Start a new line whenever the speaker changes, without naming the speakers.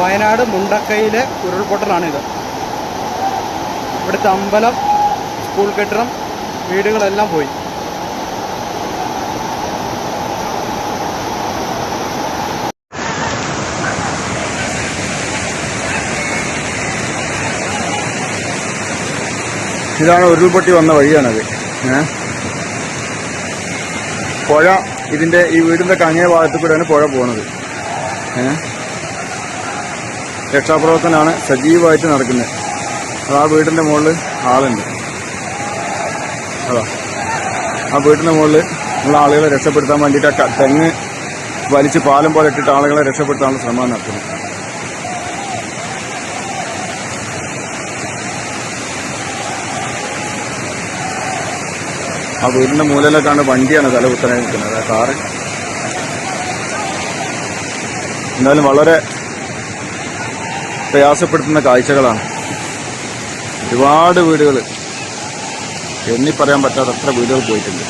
വയനാട് മുണ്ടക്കയിലെ ഉരുൾപൊട്ടലാണിത്. ഇവിടുത്തെ അമ്പലം സ്കൂൾ കെട്ടിടം വീടുകളെല്ലാം പോയി.
ഇതാണ് ഉരുൾപൊട്ടി വന്ന വഴിയാണത്. ഏ? പുഴ ഇതിന്റെ ഈ വീടിന്റെ കങ്ങേ ഭാഗത്ത് കൂടെയാണ് പുഴ പോണത്. ഏ? രക്ഷാപ്രവർത്തനമാണ് സജീവമായിട്ട് നടക്കുന്നത്. ആ വീടിന്റെ മുകളിൽ ആളുണ്ട്. അതാ. ആ വീടിന്റെ മുകളിൽ ഉള്ള ആളുകളെ രക്ഷപ്പെടുത്താൻ വേണ്ടിയിട്ട് ആ തെങ്ങ് വലിച്ച് പാലം പോലെ ഇട്ടിട്ട് ആളുകളെ രക്ഷപ്പെടുത്താനുള്ള ശ്രമം നടത്തുന്നത്. ആ വീടിന്റെ മൂലയിലേക്കാണ് വണ്ടിയാണ് തല കുത്തനെ നിൽക്കുന്നത്. ആ കാറ്. എന്തായാലും വളരെ പ്രയാസപ്പെടുത്തുന്ന കാഴ്ചകളാണ്. ഒരുപാട് വീടുകൾ എണ്ണി പറയാൻ പറ്റാത്ത അത്ര വീടുകൾ പോയിട്ടുണ്ട്.